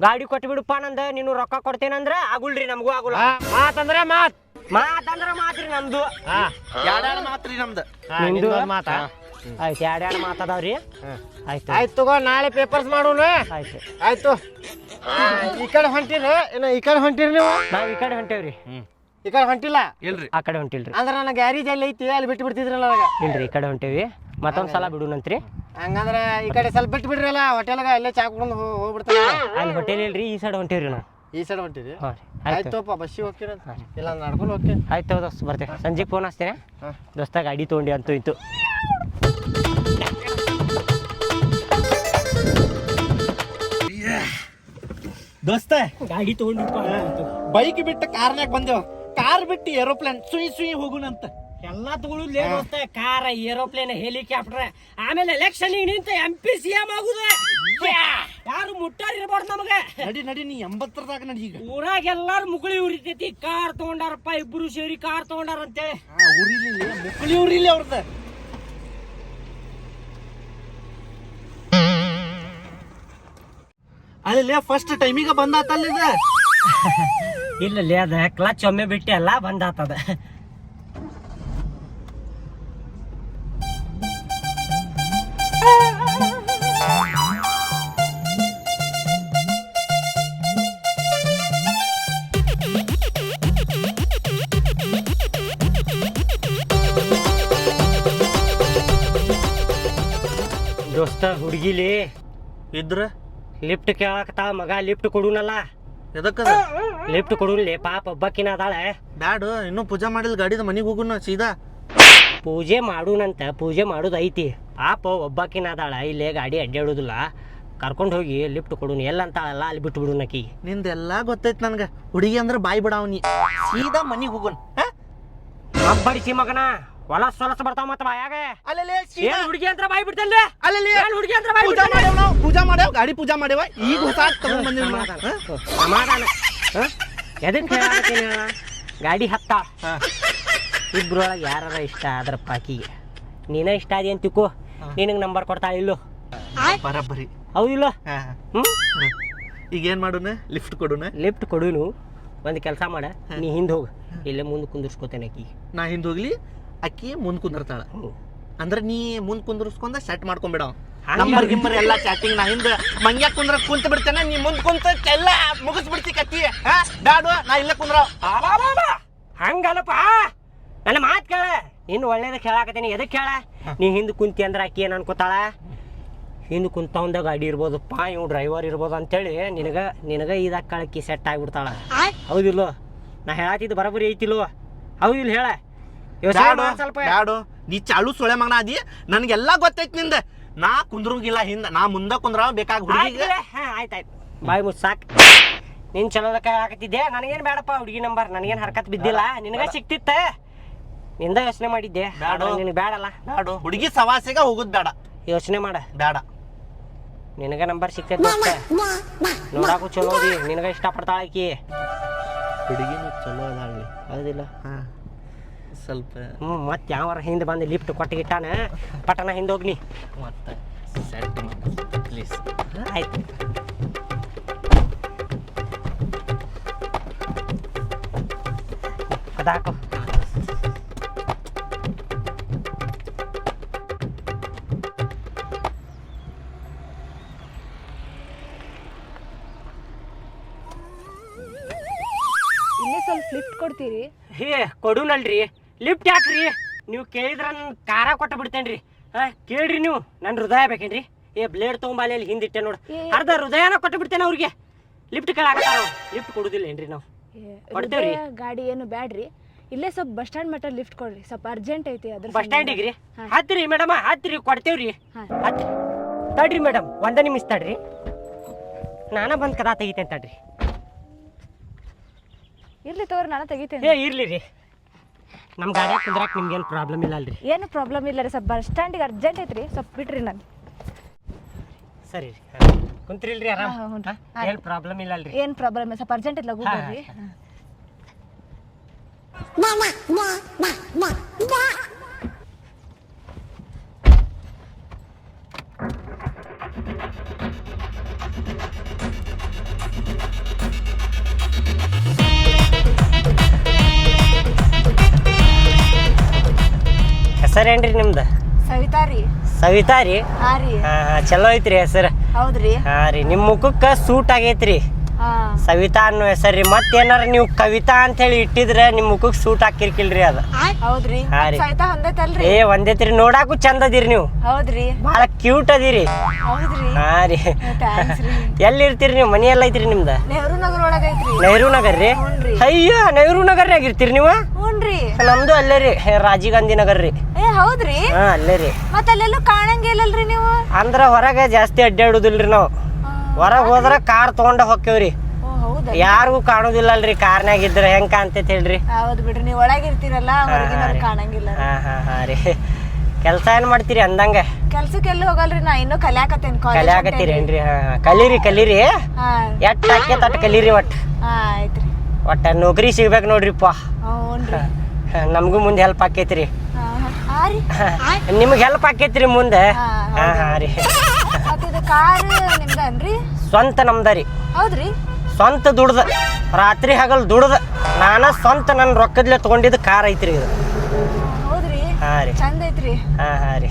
ಗಾಡಿ ಕೊಟ್ಟು ಬಿಡುಪ್ಪ ನಂದ ನೀನು ರೊಕ್ಕ ಕೊಡ್ತೇನಂದ್ರ ಆಗುಲ್ರಿ ನಮಗೂ ಆಗುಲ್ಲ. ಮಾತಂದ್ರೆ ಮಾತ್. ಮಾತಂದ್ರ ಮಾತ್ರಿ ನಮ್ದು. ಹಾ. ಮಾತ್ರಿ ನಮ್ದು. ಹಾ, ನಿಂದು? ನಿಂದೊಂದ್ ಮಾತಾ? ಆಯ್ತು ಎರಡು ಎರಡು ಮಾತಾಡವ್ರಿ ಆಯ್ತು. ಆಯ್ತು ತಗೋ ನಾಳೆ ಪೇಪರ್ಸ್ ಮಾಡೋಣ ಆಯ್ತು. ಆಯ್ತು. ಈ ಕಡೆ ಹೊಂಟಿರ? ಏನ ಈ ಕಡೆ ಹೊಂಟಿರಿ ನೀವು? ನಾವು ಈ ಕಡೆ ಹೊಂಟೇವ್ರಿ. ಈ ಕಡೆ ಹೊಂಟಿಲ್ಲ? ಇಲ್ರಿ. ಆ ಕಡೆ ಹೊಂಟಿಲ್ರಿ. ಅಂದ್ರೆ ನನ್ನ ಗ್ಯಾರೇಜ್ ಅಲ್ಲಿ ಐತಿ ಅಲ್ಲಿ ಬಿಟ್ಟು ಬಿಡ್ತಿದ್ರಲ್ಲ ನನಗೆ ಇಲ್ರಿ ಈ ಕಡೆ ಹೊಂಟೇವಿ. ಮತ್ತೊಂದು ಸಲ ಬಿಡುನಂತ್ರಿ. ಹಂಗಂದ್ರೆ ಈ ಕಡೆ ಸ್ವಲ್ಪ ಬಿಟ್ಟು ಬಿಡ್ರಲ್ಲ ಹೋಟೆಲ್ಗೆ ಅಲ್ಲೇ ಚಾ ಕುಡ್ಕೊಂಡು ಹೋಗ್ಬಿಡ್ತಾನೆ. ಅಲ್ಲಿ ಹೋಟೆಲ್ ಇಲ್ರಿ ಈ ಸೈಡ್ ಹೊಂಟೇವ್ರಿ ನಾವು. ಈ ಸೈಡ್ ಹೊಂಟಿರಿ? ಹಾಂ ರೀ. ಆಯ್ತು ಆಯ್ತಪ್ಪ ಬಸ್ಸಿಗೆ ಹೋಗ್ತೀರ ಇಲ್ಲ ನಡ್ಕೊಂಡು ಹೋಗ್ತೀನಿ. ಆಯ್ತು ದೋಸ್ತ ಬರ್ತೇನೆ. ಸಂಜೆಗೆ ಫೋನ್ ಹಚ್ತೇನೆ. ಹಾಂ. ದೋಸ್ತ ಗಾಡಿ ತೊಗೊಂಡಿ ಅಂತೂ ಇತ್ತು. ದೋಸ್ತ ಗಾಡಿ ತೊಗೊಂಡಿಪ್ಪ. ಬೈಕ್ ಬಿಟ್ಟು ಕಾರ್ನ್ಯಾಗ ಬಂದೆವು. ಕಾರ್ ಬಿಟ್ಟು ಏರೋಪ್ಲೇನ್ ಸುಯಿ ಸುಯಿ ಹೋಗುನಂತ. ಎಲ್ಲ ತಗೊಳುದ್ಲೇ ದೋಸ್ತ. Car aeroplane helicopter. ಆಮೇಲೆ ಎಲೆಕ್ಷನ್ ನಿಂತ ಎಂ ಪಿ ಸಿ ಎಂ ಆಗುದ. ಯಾರು ಮುಟ್ಟಾರ ಇರಬಾರ್ದು ನಮಗ. ನಡಿ ನಡಿ ನೀ ಎಂಬತ್ತರದಾಗ ನಡಿ ಈಗ. ಊರಾಗ ಎಲ್ಲಾರು ಮುಗುಳಿ ಉರಿತೈತಿ ಕಾರ್ ತಗೊಂಡಾರಪ್ಪ ಇಬ್ರು ಸೇರಿ ಕಾರ್ ತಗೊಂಡಾರ ಅಂತೇಳಿ ಹಾ, ಉರಿಲಿ ಮುಕ್ಕಳಿ ಉರಿಲಿ ಅವ್ರದ. ಅಲ್ಲಿ ಫಸ್ಟ್ ಟೈಮಿಗೆ ಬಂದಾತಲ್ಲ ಇಲ್ಲ ಅದ ಕ್ಲಚ್ ಒಮ್ಮೆ ಬಿಟ್ಟೆ ಅಲ್ಲ ಬಂದಾತದ. ದೋಸ್ತ ಹುಡುಗಿಲಿ. ಇದ್ರ? ಲಿಫ್ಟ್ ಕೇಳಕ್ತ ಮಗ ಲಿಫ್ಟ್ ಕೊಡುನಲ್ಲ. ಎದಕ್ಕದ ಲಿಫ್ಟ್ ಕೊಡುನ್ಲಿ ಪಾಪ ಒಬ್ಬಕಿನ ಅದಾಳೆ. ಬ್ಯಾಡ ಇನ್ನೂ ಪೂಜೆ ಮಾಡಿಲ್ಲ ಗಾಡಿದ ಮನಿಗೆ ಹೋಗುನ ಸೀದಾ. ಪೂಜೆ ಮಾಡುನಂತ ಪೂಜೆ ಮಾಡೋದು ಐತಿ ಪಾಪ ಒಬ್ಬಾಕಿನ ಅದಾಳ ಇಲ್ಲೇ ಗಾಡಿ ಅಡ್ಡಾಡೋದಿಲ್ಲ ಕರ್ಕೊಂಡು ಹೋಗಿ ಲಿಫ್ಟ್ ಕೊಡುನು ಎಲ್ಲ ಅಂತಾಳಲ್ಲ ಅಲ್ಲಿ ಬಿಟ್ಟು ಬಿಡು ನಕಿ ನಿಂದೆಲ್ಲ ಗೊತ್ತೈತ್ ನನ್ಗ. ಹುಡುಗಿ ಅಂದ್ರೆ ಬಾಯಿ ಬಿಡಾವ್ನಿ ಸೀದಾ ಮನಿಗೆ ಹೋಗುನ್ ಅಬ್ಬಡಿಸಿ ಮಗನ. ಹೊಲಸ್ ಹೊಲಸ್ ಬರ್ತಾವ ಮತ್ತ ಬಾಯಾಗ. ಅಲ್ಲಲ್ಲಿ ಏನ್ ಹುಡುಗಿ ಅಂತ ಬಾಯಿ ಬಿಡ್ತಲ್ಲ ಅಲ್ಲಲ್ಲಿ ಏನ್ ಹುಡುಗಿ ಅಂತ ಬಾಯಿ ಪೂಜಾ ಮಾಡ್ಯಾವ ನಾವು? ಪೂಜಾ ಮಾಡ್ಯಾವ? ಗಾಡಿ ಪೂಜಾ ಮಾಡ್ಯಾವ? ಈಗ ಹೊಸ ತಗೊಂಡ್ ಬಂದಿವಿ ಸಮಾಧಾನ. ಸಮಾಧಾನ. ಹ? ಎದಕ್ ಹೇಳಾಕತ್ತೀನಿ ಹೇಳ ಗಾಡಿ ಹತ್ತ. ಇಬ್ರೊಳಗೆ ಯಾರ ಇಷ್ಟ ಆದ್ರ ಪಾಕಿಗೆ ನೀನ ಇಷ್ಟ ಆದಿ ಅಂತ ತಿಕ್ಕು ನಿನಗೆ ನಂಬರ್ ಕೊಡ್ತಾ ಇಲ್ಲೋ. ಬರಬ್ಬರಿ ಹೌದಿಲ್ಲ ಇಲ್ಲ? ಹ್ಮ್? ಈಗ ಏನ್ ಮಾಡೋಣ ಲಿಫ್ಟ್ ಕೊಡುನ? ಲಿಫ್ಟ್ ಕೊಡುನು. ಒಂದು ಕೆಲಸ ಮಾಡ. ನೀ ಹಿಂದೆ ಹೋಗು. ಇಲ್ಲೇ ಮುಂದೆ ಕುಂದಿರ್ಸ್ಕೊತೇನೆ ಆಕಿ ನಾ ಹಿಂದ್ ಹೋಗ್ಲಿ? ಅಕ್ಕಿ ಮುಂದ್ ಕುಂದಿರ್ತಾಳ. ಅಂದ್ರೆ ನೀ ಮುಂದ್ ಕುಂದಿರ್ಸ್ಕೊಂಡ ಸೆಟ್ ಮಾಡ್ಕೊಂಡ್ಬಿಡ ನಂಬರ್ ಗಿಂಬರ್ ಎಲ್ಲ ಚಾಟಿಂಗ್ ನಾ ಹಿಂದ ಮಂಗ್ಯ ಕುಂದ್ರ ಕುಂತ ಬಿಡ್ತೇನೆ ನೀ ಮುಂದ್ ಕುಂತ ಎಲ್ಲ ಮುಗಿಸ್ಬಿಡ್ತಿ ಕತ್ತಿ. ಹಾ ಬ್ಯಾಡು ನಾ ಇಲ್ಲ ಕುಂದ್ರ. ಹಂಗಲ್ಲಪ್ಪ. ನನ್ನ ಮಾತು ಕೇಳ. ಇನ್ನು ಒಳ್ಳೇದ ಕೇಳಾಕತ್ತೀನಿ. ಎದಕ್ಕೆ ಹೇಳ ನೀ ಹಿಂದೆ ಕುಂತಿ ಅಂದ್ರೆ ಆಕಿ ಏನು ಅನ್ಕೋತಾಳ? ಹಿಂದೆ ಕುಂತವಂದ ಗಾಡಿ ಇರ್ಬೋದಪ್ಪ ಇವ್ ಡ್ರೈವರ್ ಇರ್ಬೋದು ಅಂತೇಳಿ ನಿನಗ ನಿನಗ ಕಳಕಿ ಸೆಟ್ ಆಗಿಬಿಡ್ತಾಳ. ಹೌದಿಲ್ಲೋ? ನಾ ಹೇಳಾತಿದ್ದು ಬರಬರಿ ಐತಿಲ್ಲೋ? ಹೌದಿಲ್ಲ ಹೇಳ. ಬ್ಯಾಡು ಬ್ಯಾಡು ನೀ ಚಾಳು ಸುಳೆ ಮಗನ ಅದಿ ನನ್ಗೆಲ್ಲ ಗೊತ್ತೈತಿ ನಿಂದ. ನಾ ಕುಂದ್ರಂಗಿಲ್ಲ ಹಿಂದ ನಾ ಮುಂದ ಕುಂದ್ರ ಬೇಕಾಗ ಹುಡುಗಿ ಆಯ್ತಾಯ್ತು ಬಾಯ್ ಮುಸ್ ಸಾಕು. ನಿನ್ ಚಲೋದಕ್ಕ ಹೇಳಾಕತ್ತಿದ್ದೆ ನನಗೇನ್ ಬೇಡಪ್ಪ ಹುಡುಗಿ ನಂಬರ್ ನನಗೇನ್ ಹರ್ಕತ್ ಬಿದ್ದಿಲ್ಲ. ನಿನಗ ಸಿಕ್ತಿತ್ತ? ನಿಂದ ಯೋಚನೆ ಮಾಡಿದ್ದೆ. ನಿನಗೆ ಬೇಡಲ್ಲ ಬ್ಯಾಡು. ಹುಡುಗಿ ಸವಾಸಿಗ ಹೋಗುದ್ ಬೇಡ ಯೋಚನೆ ಮಾಡ. ಬೇಡ ನಿನಗ ನಂಬರ್ ಸಿಕ್ತೈತಿ ನೋಡಾಕು ಚಲೋ ನಿನಗ ಇಷ್ಟಪಡ್ತಾಳ ಆಕಿ. ಹುಡುಗಿನ ಚಲೋ ಅದಾಳಿ ಅದಿಲ್ಲ ಹಾ. ಸ್ವಲ್ಪ. ಹ್ಞೂ ಮತ್ತೆ ಯಾವಾರ ಹಿಂದೆ ಬಂದು ಲಿಫ್ಟ್ ಕೊಟ್ಟಿಗಿಟ್ಟಾನ? ಪಟನ ಹಿಂದೆ ಹೋಗ್ನಿ. ಮತ್ತೆ ಸೆಟ್ ಪ್ಲೀಸ್ ಆಯ್ತು. ಅದಾಕು ಇಲ್ಲೇ ಸ್ವಲ್ಪ ಲಿಫ್ಟ್ ಕೊಡ್ತೀರಿ? ಹೇ ಕೊಡುನಲ್ರಿ. ಲಿಫ್ಟ್ ಯಾಕ್ರಿ? ನೀವು ಕೇಳಿದ್ರ ನನ್ ಕಾರ ಕೊಟ್ಟ ಬಿಡ್ತೇನ್ರಿ. ಹಾ ಕೇಳ್ರಿ ನೀವು. ನನ್ನ ಹೃದಯ ಬೇಕೇನ್ರಿ? ಏ ಬ್ಲೇಡ್ ತೊಗೊಂಬಾಲಿ ಅಲ್ಲಿ ಹಿಂದಿಟ್ಟೆ ನೋಡು. ಅರ್ಧ ಹೃದಯನ ಕೊಟ್ಟು ಬಿಡ್ತೇನೆ ಅವ್ರಿಗೆ. ಲಿಫ್ಟ್ ಕೇಳಾಕತ್ತಾರ ಲಿಫ್ಟ್ ಕೊಡುದಿಲ್ಲ ಏನ್ರಿ ನಾವು? ಕೊಡ್ತೇವ್ರಿ. ಗಾಡಿ ಏನು ಬ್ಯಾಡ್ರಿ. ಇಲ್ಲೇ ಸ್ವಲ್ಪ ಬಸ್ ಸ್ಟ್ಯಾಂಡ್ ಮಟ್ಟ ಲಿಫ್ಟ್ ಕೊಡ್ರಿ. ಸ್ವಲ್ಪ ಅರ್ಜೆಂಟ್ ಐತಿ ಅದ್ರ ಬಸ್ ಸ್ಟ್ಯಾಂಡಿಗೆ ರೀ ಹತ್ತಿರಿ ಮೇಡಮ್ ಹತ್ತಿರಿ ಕೊಡ್ತೇವ್ರಿ. ಹತ್ತಿ. ತಡ್ರಿ ಮೇಡಮ್ ಒಂದ ನಿಮಿಷ ತಡ್ರಿ. ನಾನ ಬಂದ್ ಕದಾ ತೆಗಿತೇನೆ ತಡ್ರಿ. ಇರ್ಲಿ ತಗೋರಿ ನಾನು ತೆಗಿತೇನೆ ಏ ಇರ್ಲಿ ರೀ. ನಮ್ಮ ಗಾಡಿ ಕುಂದ್ರಾಕ್ ನಿಮ್ಗೇನು ಪ್ರಾಬ್ಲಮ್ ಇಲ್ಲ ಅಲ್ರಿ. ಏನು ಪ್ರಾಬ್ಲಮ್ ಇಲ್ಲ ರೀ ಸ್ವಲ್ಪ ಬಸ್ ಸ್ಟ್ಯಾಂಡಿಗೆ ಅರ್ಜೆಂಟ್ ಐತ್ರಿ ಸ್ವಲ್ಪ ಬಿಡ್ರಿ ನಾನು. ಸರಿ ರೀ ಕುಂತ್ರಿಲ್ರಿ ಆರಾಮ್. ಹಾ, ಹ್ಞೂ ರೀ. ಏನು ಪ್ರಾಬ್ಲಮ್ ಇಲ್ಲ ಅಲ್ರಿ. ಏನು ಪ್ರಾಬ್ಲಮ್ ಸ್ವಲ್ಪ ಅರ್ಜೆಂಟ್ ಇಲ್ಲ ಲಗು ಮಾ ಬರ್ರಿ ಹೆಸರೇನ್ರಿ ನಿಮ್ದು? ಸವಿತಾ ರೀ. ಸವಿತಾ ರೀ? ಹಾ ರೀ. ಹಾ ಹಾ ಚಲೋ ಐತ್ರಿ ಹೆಸರು. ಹೌದ್ರಿ ಹಾ ರೀ ನಿಮ್ಮ ಮುಖಕ್ಕೆ ಸೂಟ್ ಆಗೈತ್ರಿ. ಸವಿತಾ ಅನ್ನೋ ಹೆಸರು ಮತ್ತೇನಾರ ನೀವು ಕವಿತಾ ಅಂತ ಹೇಳಿ ಇಟ್ಟಿದ್ರೆ ನಿಮ್ಮ ಮುಖಕ್ಕೆ ಸೂಟ್ ಹಾಕಿರ್ಕಿಲ್ರಿ ಅದು. ಹೌದ್ರಿ ಹಾ ರೀ. ಸವಿತಾ ಹೊಂದೈತಲ್ರಿ. ಏ ಒಂದೇತ್ರಿ ನೋಡಾಕು ಚಂದ ಅದೀರಿ ನೀವು. ಹೌದ್ರಿ ಬಹಳ ಕ್ಯೂಟ್ ಅದೀರಿ. ಹೌದ್ರಿ ಹಾ ರೀ. ಎಲ್ಲಿ ಇರ್ತೀರಿ ನೀವು? ಮನಿ ಎಲ್ಲ ಐತ್ರಿ ನಿಮ್ದು? ನೆಹರು ನಗರ ಒಳಗ ಐತ್ರಿ. ನೆಹರು ನಗರ್ ರೀ? ಅಯ್ಯ ನೆಹರು ನಗರ್ನಾಗ ಇರ್ತೀರಿ ನೀವು? ನಮ್ದು ಅಲ್ಲೇ ರೀ ರಾಜೀವ್ ಗಾಂಧಿ ನಗರ್ ರೀ. ಏ ಹೌದ್ರಿ? ಹಾ ಅಲ್ಲೇ ರೀ. ಮತ್ತೆ ಅಲ್ಲೆಲ್ಲೂ ಕಾಣಂಗಿಲ್ಲಲ್ರಿ ನೀವು? ಅಂದ್ರ ಹೊರಗೆ ಜಾಸ್ತಿ ಅಡ್ಡಾಡುದಿಲ್ರಿ ನಾವು. ಹೊರಗೆ ಹೋದ್ರ ಕಾರ್ ತಗೊಂಡ ಹೋಕ್ಕೇವ್ರಿ ಓ ಹೌದಾ? ಯಾರಿಗೂ ಕಾಣುದಿಲ್ಲ ಅಲ್ರಿ ಕಾರ್ನ್ಯಾಗ ಇದ್ರ. ಹೆಂಗ್ ಕಾಣ್ತೈತಿ ಹೇಳ್ರಿ? ಹೌದ್ ಬಿಡ್ರಿ ನೀವು ಒಳಗಿರ್ತೀರಲ್ಲ ಹೊರಗಿನವ್ರು. ಕಾಣಂಗಿಲ್ಲ. ಹಾ ಹಾ ಹಾ ರೀ. ಕೆಲಸ ಏನ್ ಮಾಡ್ತೀರಿ ಅಂದಂಗ? ಕೆಲ್ಸಕ್ಕೆ ಎಲ್ಲಿ ಹೋಗಲ್ರಿ ನಾ? ಇನ್ನೂ ಕಲ್ಯಾಕತ್ತೇನ್ ಕಾಲೇಜ್ ಕಲಿಯಾಕತ್ತೀರಿ ಏನ್ರಿ? ಹಾ ಹಾ. ಕಲೀರಿ ಕಲೀರಿ. ಹಾ. ಎಟ್ ಹಾಕಿ ತಟ್ ಕಲೀರಿ ಒಟ್. ಹಾ ಆಯ್ತ್ರಿ. ಒಟ್ಟ ನೌಕರಿ ಸಿಗ್ಬೇಕು ನೋಡ್ರಿಪ್ಪ. ಹ್ಞೂನ್ರಿ ನಮಗೂ ಮುಂದೆ ಹೆಲ್ಪ್ ಆಕೈತ್ರಿ. ನಿಮ್ಗೆ ಹೆಲ್ಪ್ ಆಕೈತ್ರಿ ಮುಂದೆ. ಹಾ, ಹಾ ಹಾ ರೀ. ಇದು ಕಾರ್ ನಿಮ್ದನ್ರಿ ಸ್ವಂತ ನಮ್ದ ರೀ. ಹೌದ್ರಿ? ಸ್ವಂತ ದುಡ್ದ. ರಾತ್ರಿ ಹಗಲ್ ದುಡ್ದ. ನಾನ ಸ್ವಂತ ನನ್ನ ರೊಕ್ಕದ್ಲೆ ತಗೊಂಡಿದ್ದ ಕಾರ್ ಐತ್ರಿ ಇದು. ಹೌದ್ರಿ? ಹಾಂ ರೀ. ಚಂದ ಐತ್ರಿ. ಹಾಂ ಹಾಂ ರೀ.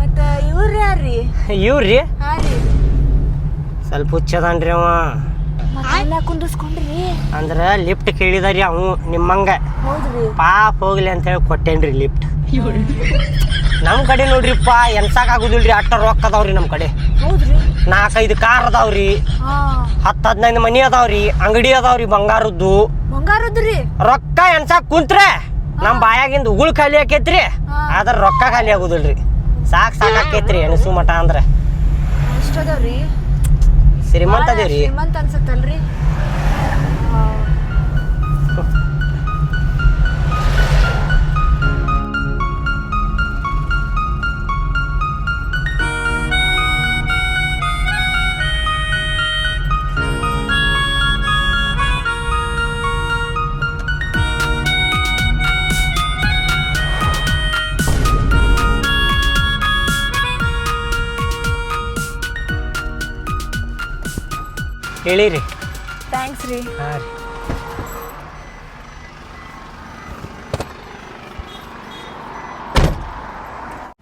ಮತ್ತ ಇವ್ರ ಯಾರ್ರಿ? ಇವ್ರಿ ಹಾ ರೀ. ಸ್ವಲ್ಪ ಹುಚ್ಚದಾನ್ರಿ ಅವ. ಕುಂದಿಸ್ಕೊಂಡ್ರಿ ಅಂದ್ರೆ ಲಿಫ್ಟ್ ಕೇಳಿದಾರಿ ಅವು ನಿಮ್ಮಂಗ. ಹೌದ್ರಿ. ಪಾಪ ಹೋಗ್ಲಿ ಅಂತ ಹೇಳಿ ಕೊಟ್ಟೇನ್ರಿ ಲಿಫ್ಟ್. ನಮ್ಮ ಕಡೆ ನೋಡ್ರಿಪ್ಪ ಎನ್ಸಾಕ್ ಆಗುದಿಲ್ರಿ ಅಟ್ಟ ರೊಕ್ಕ ಅದಾವ್ರಿ ನಮ್ಮ ಕಡೆ. ಹೌದ್ರಿ. ನಾಲ್ಕೈದು ಕಾರ್ ಅದಾವ್ರಿ. ಹತ್ತು ಹದಿನೈದು ಮನಿ ಅದಾವ್ರಿ ಅಂಗಡಿ ಅದಾವ್ರಿ ಬಂಗಾರದ್ದು. ಬಂಗಾರದ್ರಿ ರೊಕ್ಕ ಎನ್ಸಾಕ್ ಕುಂತ್ರೆ ನಮ್ಮ ಬಾಯಾಗಿಂದ ಉಗುಳ್ ಖಾಲಿ ಆಕೈತ್ರಿ ಆದ್ರ ರೊಕ್ಕ ಖಾಲಿ ಆಗುದಿಲ್ರಿ. ಸಾಕ್ ಸಾಕಾಕೈತ್ರಿ ಎಣಸು ಮಠ ಅಂದ್ರೆ. ಅಷ್ಟದವ್ರಿ ಶ್ರೀಮಂತ ಅದೇವ್ರಿ ಶ್ರೀಮಂತ ಅನ್ಸತ್ತಲ್ರಿ. ಹೇಳಿರಿ. ಥ್ಯಾಂಕ್ಸ್ ರೀ. ಹಾಂ ರೀ.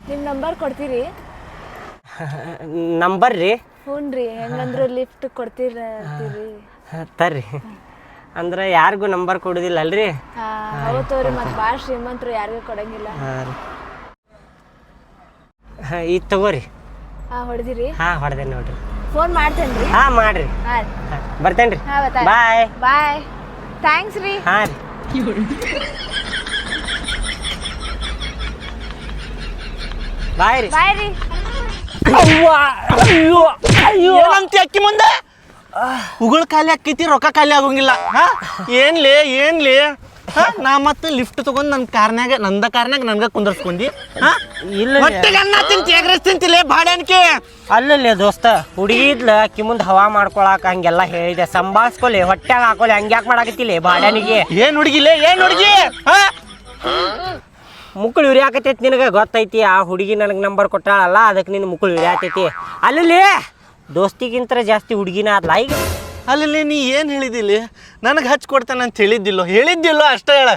ನಿಮ್ಮ ನಂಬರ್ ಕೊಡ್ತೀರಿ? ನಂಬರ್ ರೀ. ಹ್ಞೂ ರೀ. ಹೆಂಗಂದ್ರೆ ಲಿಫ್ಟ್ ಕೊಡ್ತೀರ ತರ್ರಿ. ಅಂದ್ರೆ ಯಾರಿಗೂ ನಂಬರ್ ಕೊಡೋದಿಲ್ಲ ಅಲ್ರಿ? ಅವತ್ತವ್ರಿ ಮತ್ತೆ ಭಾಳ ಶ್ರೀಮಂತರು ಯಾರಿಗೂ ಕೊಡಂಗಿಲ್ಲ. ಹಾಂ ಇದು ತಗೋರಿ. ಹಾಂ ಹೊಡೆದಿರಿ. ಹಾಂ ಹೊಡೆದೆ ನೋಡ್ರಿ. ಫೋನ್ ಮಾಡ್ತೇನ್ರಿ ಹಾ ಮಾಡ್ರಿ. ಹಾ ಹಾಂ ಬರ್ತೇನೆ ರೀ ಹಾ ಬತ್ತಾ ಬಾಯ್ ಬಾಯ್ ಥ್ಯಾಂಕ್ಸ್ ರೀ. ಹಾಂ ರೀ. ಬಾಯ್ ರೀ. ಅಯ್ಯೋ ಅಯ್ಯೋ. ಏನಂತ ಅಕ್ಕಿ ಮುಂದೆ? ಉಗುಳು ಖಾಲಿ ಆಕೈತಿ ರೊಕ್ಕ ಖಾಲಿ ಆಗೋಂಗಿಲ್ಲ. ಹಾ? ಏನ್ಲಿ ಏನ್ಲಿ? ಹಾ ನಾ ಮತ್ತೆ ಲಿಫ್ಟ್ ತಗೊಂಡ್ ನನ್ನ ಕಾರ್ನಾಗ ನಂದ ಕಾರ್ನಾಗ ನನ್ಗ ಕುಂದರ್ಸ್ಕೊಂಡಿ. ಹಾ? ಇಲ್ಲ ಹೊಟ್ಟೆಗೆ ಅನ್ನ ತಿಂತಿ ಎಗ್ರೆಸ್ ತಿಂತಿಲ್ಲ ಬಾಳೆನ್ಕೆ ಅಲ್ಲಲ್ಲೇ ದೋಸ್ತ ಹುಡುಗಿದ್ಲ ಅಕ್ಕಿ ಮುಂದೆ ಹವಾ ಮಾಡ್ಕೊಳಕ ಹಂಗೆಲ್ಲ ಹೇಳಿದೆ. ಸಂಭಾಳ್ಸ್ಕೊಲಿ ಹೊಟ್ಯಾಗ ಹಾಕೊಲಿ ಹಂಗ್ಯಾಕ್ ಮಾಡಾಕತ್ತಿಲ್ಲ ಬಾಡ್ಯಾನಿಗೆ ಏನ್ ಹುಡುಗಿಲೇ ಏನ್ ಹುಡುಗಿ? ಹಾ? ಮುಕ್ಕಳು ಉರಿಯಾಕತೈತಿ ನಿನಗೆ ಗೊತ್ತೈತಿ ಆ ಹುಡುಗಿ ನನಗೆ ನಂಬರ್ ಕೊಟ್ಟಾಳಲ್ಲ ಅದಕ್ಕೆ ನಿನ್ನ ಮುಕ್ಕಳು ಉರಿಯಾತೈತಿ. ಅಲ್ಲಲ್ಲಿ ದೋಸ್ತಿಗಿಂತ ಜಾಸ್ತಿ ಹುಡುಗಿನ ಆದ್ಲ. ಈಗ ಅಲ್ಲಿ ನೀ ಏನು ಹೇಳಿದಿಲ್ಲ? ನನಗೆ ಹಚ್ಚಿ ಕೊಡ್ತೇನೆ ಅಂತ ಹೇಳಿದ್ದಿಲ್ಲೋ? ಹೇಳಿದ್ದಿಲ್ಲೋ ಅಷ್ಟೇ ಹೇಳ.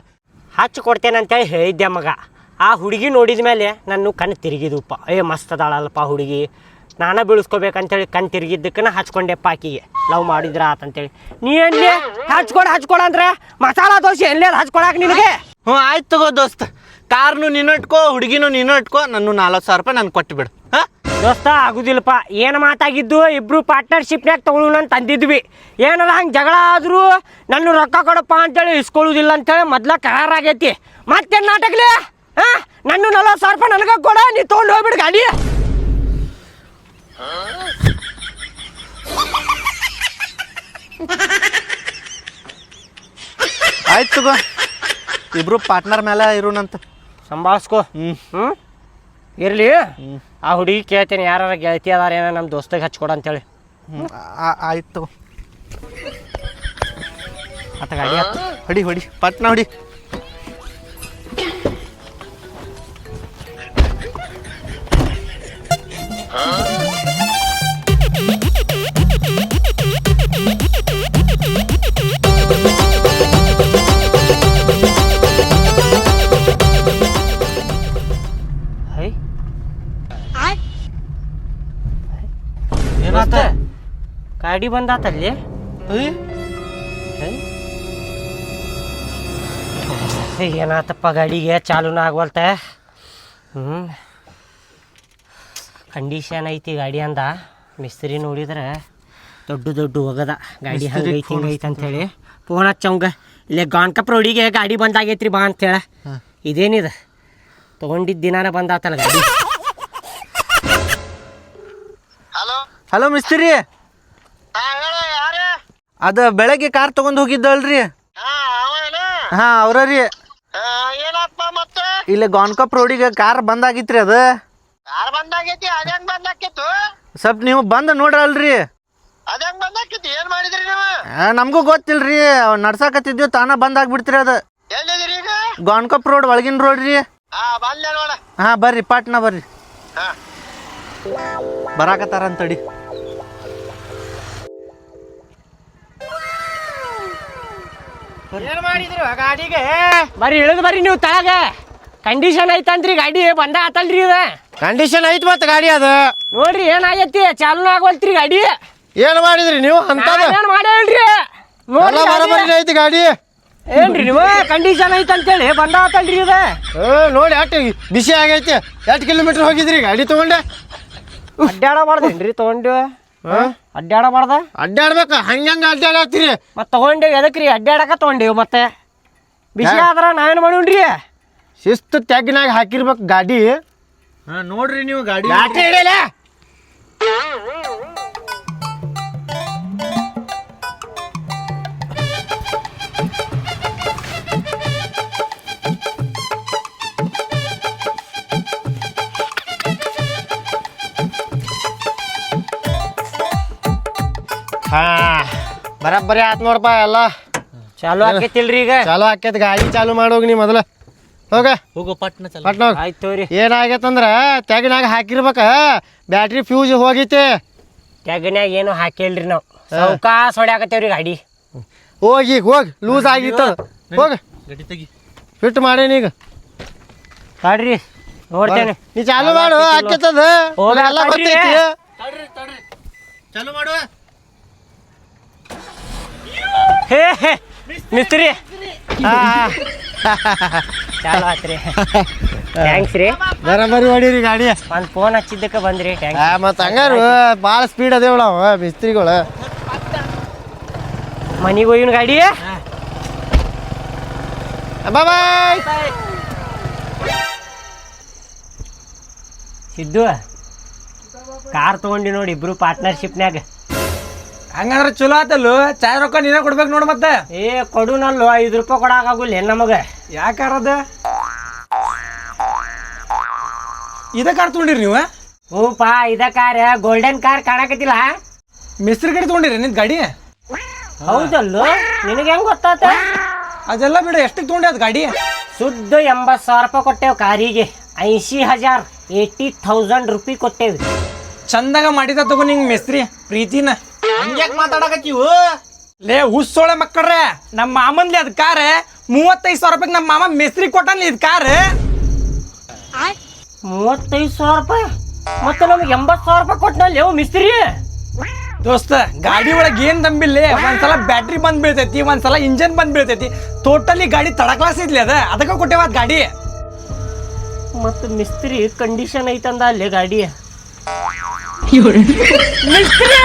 ಹಚ್ಚಿ ಕೊಡ್ತೇನೆ ಅಂತೇಳಿ ಹೇಳಿದ್ದೆ ಮಗ. ಆ ಹುಡುಗಿ ನೋಡಿದ ಮೇಲೆ ನನ್ನ ಕಣ್ಣು ತಿರುಗಿದಪ್ಪ ಏ ಮಸ್ತ್ ಅದಾಳಲ್ಲಪ್ಪ ಹುಡುಗಿ. ನಾನ ಬೀಳಿಸ್ಕೋಬೇಕಂತೇಳಿ ಕಣ್ ತಿರುಗಿದ್ದಕ್ಕನ ಹಚ್ಕೊಂಡೆಪ್ಪ ಆಕಿಗೆ. ಲವ್ ಮಾಡಿದ್ರ ಆತಂತೇಳಿ. ನೀ ಎಲ್ಲಿ? ಹಚ್ಕೊಡ ಹಚ್ಕೊಡ ಅಂದ್ರೆ ಮಸಾಲಾ ದೋಸೆ ಎಲ್ಲೇ ಹಚ್ಕೊಳಕ್ ನಿನಗೆ? ಹ್ಞೂ ಆಯ್ತು ತಗೋ ದೋಸ್ತ. ಕಾರ್ನು ನೀನು ಇಟ್ಕೋ ಹುಡುಗಿನೂ ನೀನು ಇಟ್ಕೋ. ನನ್ನ ನಾಲ್ಕು ಸಾವಿರ ರೂಪಾಯಿ ನಾನು ಕೊಟ್ಟು ಹಾ? ದೋಸ್ತ ಆಗುದಿಲ್ಲಪ್ಪ. ಏನು ಮಾತಾಗಿದ್ದು? ಇಬ್ರು ಪಾರ್ಟ್ನರ್ಶಿಪ್ನಾಗ ತಗೊಳ್ಳೋಣ ಅಂತ ಅಂದಿದ್ವಿ. ಏನದ ಹಂಗೆ ಜಗಳ ಆದರೂ ನನ್ನ ರೊಕ್ಕ ಕೊಡಪ್ಪ ಅಂತೇಳಿ ಇಸ್ಕೊಳ್ಳೋದಿಲ್ಲ ಅಂತೇಳಿ ಮೊದ್ಲ ಕರಾರ್ ಆಗೈತಿ. ಮತ್ತೇನು ನಾಟಕಲಿ? ಹಾಂ? ನನ್ನ ನಲವತ್ತು ಸಾವಿರ ರೂಪಾಯಿ ನನಗೆ ಕೊಡ ನೀ ತೊಗೊಂಡು ಹೋಗ್ಬಿಡು ಗಾಡಿ. ಆಯ್ತು ಇಬ್ರು ಪಾರ್ಟ್ನರ್ ಮೇಲೆ ಇರೋಣಂತ. ಸಂಭಾಳಿಸ್ಕೋ. ಹ್ಞೂ ಹ್ಞೂ ಇರಲಿ? ಆ ಹುಡುಗಿ ಕೇಳ್ತೇನೆ ಯಾರು ಗೆಳತಿ ಅದಾರ ಏನೋ ನಮ್ಮ ದೋಸ್ತಗೆ ಹಚ್ಕೊಡ ಅಂತೇಳಿ. ಆಯ್ತು. ಗಾಡಿ ಹೊಡಿ ಹೊಡಿ. ಪಟ್ನ ಹೊಡಿ. ಗಾಡಿ ಬಂದಾತಲ್ಲಿ ಏನಾತಪ್ಪ ಗಾಡಿಗೆ? ಚಾಲೂನ ಆಗ್ವಲ್ತ? ಹ್ಞೂ ಕಂಡೀಷನ್ ಐತಿ ಗಾಡಿ ಅಂದ. ಮಿಸ್ತ್ರಿ ನೋಡಿದ್ರೆ ದೊಡ್ಡ ದೊಡ್ಡ ಹೋಗದ ಗಾಡಿ ಹಂಗೈತಿ ಹಿಂಗೈತಿ ಅಂತೇಳಿ. ಫೋನ್ ಹಚ್ಚವಂಗ ಇಲ್ಲೇ ಗಾನ್ಕಪ್ ರೋಡಿಗೆ ಗಾಡಿ ಬಂದಾಗೈತ್ರಿ ಬಾ ಅಂತೇಳ. ಇದೇನಿದ? ತೊಗೊಂಡಿದ್ದ ದಿನಾನ ಬಂದಾತಲ್ಲ ಗಾಡಿ. ಹಲೋ ಮಿಸ್ತ್ರಿ. ಅದ ಬೆಳಗ್ಗೆ ಕಾರ್ ತಗೊಂಡ್ ಹೋಗಿದ್ದಲ್ರಿ? ಹಾ ಅವ್ರ ರೀ. ಇಲ್ಲಿ ಗಾನ್ಕಪ್ ರೋಡಿಗೆ ಕಾರ್ ಬಂದಾಗಿತ್ರಿ ಅದ. ಸ್ವಲ್ಪ ನೀವು ಬಂದ್ ನೋಡ್ರಲ್ರಿ. ನಮ್ಗೂ ಗೊತ್ತಿಲ್ರಿ ನಡ್ಸಾಕತ್ತಿದ್ವಿ ತಾನ ಬಂದಾಗ್ಬಿಡ್ತೀರಿ ಅದ. ಎಲ್ಲಿದಿರಿ ಈಗ? ಗಾನ್ಕಪ್ ರೋಡ್ ಒಳಗಿನ ರೋಡ್ ರೀ. ಹಾ ಬಂದೆ ಬರ್ರಿ ಪಾಟ್ನಾ ಬರ್ರಿ. ಬರಾಕತ್ತಾರ ಅಂತಡಿ ಏನ್ ಮಾಡಿದ್ರು ಗಾಡಿಗೆ? ಬರ್ರಿ ಇಳಿದು ಬರ್ರಿ ನೀವು ತಳಗ. ಕಂಡೀಷನ್ ಐತಂತ್ರಿ ಗಾಡಿ ಬಂದ ಆತಲ್ರಿ ಇದ. ಕಂಡೀಷನ್ ಐತ್ ಮತ್ತ ಗಾಡಿ ಅದು. ನೋಡ್ರಿ ಏನಾಗೈತಿ? ಚಾಲೂ ಆಗವಲ್ತ್ರಿ ಗಾಡಿ. ಏನ್ ಮಾಡಿದ್ರಿ ನೀವು ಅಂತ ಏನ್ ಮಾಡೇಳ್ರಿ? ಎಲ್ಲ ನೋಡ್ರಿ ಬರಬರಿ ಐತಿ ಗಾಡಿ. ಏನ್ರಿ ನೀವು? ಕಂಡೀಷನ್ ಐತಂತೇಳಿ ಬಂದ ಆತಲ್ರಿ ಇದ. ಏ, ನೋಡಿ ಅಟ್ ಬಿಸಿ ಆಗೈತಿ. ಎಷ್ಟು ಕಿಲೋಮೀಟರ್ ಹೋಗಿದ್ರಿ? ಗಾಡಿ ತಗೊಂಡೆ. ಅಡ್ಡಾಡಬಾರ್ದೇನ್ರಿ ತಗೊಂಡು. ಅಡ್ಡಾಡಬಾರ್ದ? ಅಡ್ಡಾಡ್ಬೇಕ ಹಂಗಂಗ ಅಡ್ಡಾಡತ್ತೀರಿ. ಮತ್ ತಗೊಂಡೇವ್ ಎದಕ್ರಿ? ಅಡ್ಡಾಡಕ ತಗೊಂಡೇವ್ ಮತ್ತೆ? ಬಿಸಿ ಆದ್ರ ನಾವೇನು ಮಾಡೋಣ್ರಿ ಶಿಸ್ತು ತೆಗ್ನಾಗ ಹಾಕಿರ್ಬೇಕು ಗಾಡಿ. ನೋಡ್ರಿ ನೀವು ಗಾಡಿ. ಹಾ. ಬರಬ್ಬರಿ ಆತ್ ನೋಡಪ್ಪ ಎಲ್ಲ. ಚಾಲು ಆಕೈತಿಲ್ರಿ ಈಗ? ಚಾಲು ಆಕೈತಿ ಗಾಡಿ ಚಾಲು ಮಾಡೋಗಿ ನೀ ಮೊದಲ. ಹೋಗ. ಹೋಗೋ ಪಟ್ನ ಚಲ. ಪಟ್ನ ಹೋಗ್. ಆಯ್ತು ತೋರಿ. ಏನಾಗೈತಂದ್ರ ತೆಗಿನಾಗ ಹಾಕಿರ್ಬೇಕ. Battery fuse ಹೋಗೈತಿ. ಟ್ಯಾಗನ್ಯಾಗ ಏನು ಹಾಕಿಲ್ರಿ ನಾವು. ಸೌಕಾಸ್ ಹೊಡ್ಯಾಕತ್ತೇವ್ರಿ ಗಾಡಿ. ಹೋಗಿ ಹೋಗ್. ಲೂಸ್ ಆಗಿತ್ತು. ಹೋಗ. ಗಡಿ ತೆಗಿ. ಫಿಟ್ ಮಾಡೇನಿ ಈಗ. ಕಾಡ್ರಿ ನೋಡ್ತೇನೆ. ನೀ ಚಾಲು ಮಾಡು ಹಾಕೈತದ. ಹೋಗ. ಎಲ್ಲ ತಡ್ರಿ. ಗೊತ್ತೈತಿ ಚಾಲು ಮಾಡುವ ಹೇ ಹೇ ಮಿಸ್ತ್ರಿ. ಚಾಲು ಆತ್ರಿ. ಥ್ಯಾಂಕ್ಸ್ ರೀ. ಬರಬರಿ ಹೊಡೀರಿ ಗಾಡಿ. ಒಂದ್ ಫೋನ್ ಹಚ್ಚಿದ್ದಕ್ಕೆ ಬಂದ್ರಿ. ಥ್ಯಾಂಕ್ಸ್ ಮತ್ತ ಹಂಗಾರು ಭಾಳ ಸ್ಪೀಡ್ ಅದೇವಳ ಅವ ಮಿಸ್ತ್ರಿಗಳು. ಮನಿಗೆ ಹೋಗಿನ ಗಾಡಿ? ಬಾಯ್ ಸಿದ್ದು ಕಾರ್ ತಗೊಂಡಿ ನೋಡಿ ಇಬ್ರು ಪಾರ್ಟ್ನರ್ಶಿಪ್ನ್ಯಾಗ ಹಂಗಂದ್ರೆ ಚಲೋ ಆತಲ್ಲು? ಚಾಯ್ ರೊಕ್ಕ ನೀನ ಕೊಡ್ಬೇಕು ನೋಡು ಮತ್ತೆ. ಏ ಕೊಡುನಲ್ಲು ಐದು ರೂಪಾಯಿ ಕೊಡಾಕಾಗುಲ್ಲ ನಮಗ. ಯಾಕಾರದ ಇದ ಕಾರ್ ತೊಗೊಂಡಿರಿ ನೀವು ಹ್ಞೂ ಪಾ ಇದ ಕಾರ್ ಗೋಲ್ಡನ್ ಕಾರ್ ಕಾಣಕತ್ತಿಲ್ಲ ಮಿಸ್ತ್ರಿ ಕಡೆ ತೊಗೊಂಡಿರಿ ನಿನ್ ಗಾಡಿ? ಹೌದಲ್ಲು? ನಿನಗೆ ಹೆಂಗ್ ಗೊತ್ತಾತ? ಅದೆಲ್ಲ ಬಿಡು ಎಷ್ಟಕ್ಕೆ ತೊಗೊಂಡೆ ಅದು ಗಾಡಿ? ಶುದ್ಧ ಎಂಬತ್ತು ಸಾವಿರ ರೂಪಾಯಿ ಕೊಟ್ಟೇವು ಕಾರಿಗೆ. ಐಸಿ ಹಜಾರ್ ಏಯ್ಟಿ ಥೌಸಂಡ್ ರುಪಿ ಕೊಟ್ಟೇವಿ. ಚಂದಾಗ ಮಾಡಿದ ತಗೋ ನಿಂಗೆ ಮಿಸ್ತ್ರಿ ಪ್ರೀತಿನ. ಹಂಗ್ಯಾಕ್ ಮಾತಾಡಕತ್ತೀವು? ಲೇ ಹುಸ್ಸೋಳೆ ಮಕ್ಕಳ್ರೆ ನಮ್ಮ ಮಾಮನ್ಲಿ ಅದ್ ಕಾರ್ ಮೂವತ್ತೈದು ಸಾವಿರ ರೂಪಾಯಿ ನಮ್ಮ ಮಾಮ ಮಿಸ್ತ್ರಿ ಕೊಟ್ಟನ್ಲಿ ಇದ್ ಕಾರ್ ಮೂವತ್ತೈದು ಸಾವಿರ ರೂಪಾಯಿ? ಮತ್ತೆ ನಮ್ಗೆ ಎಂಬತ್ತು ಸಾವಿರ ರೂಪಾಯಿ ಕೊಟ್ಟನಲ್ಲಿ ಅವು ಮಿಸ್ತ್ರಿ? ದೋಸ್ತ ಗಾಡಿ ಒಳಗೆ ಏನ್ ತಂಬಿಲ್ಲಿ ಒಂದ್ಸಲ ಬ್ಯಾಟ್ರಿ ಬಂದ್ ಬೀಳ್ತೈತಿ ಒಂದ್ಸಲ ಇಂಜನ್ ಬಂದ್ ಬೀಳ್ತೈತಿ ಟೋಟಲಿ ಗಾಡಿ ತಡಕ್ಲಾಸ್ ಇದ್ಲಿ ಅದ ಅದಕ್ಕೆ ಕೊಟ್ಟೇವ ಅದ್ ಗಾಡಿ? ಮತ್ತು ಮಿಸ್ತ್ರಿ ಕಂಡೀಷನ್ ಐತಂದ ಅಲ್ಲೇ ಗಾಡಿ. ಮಿಸ್ತ್ರಿ!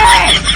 it!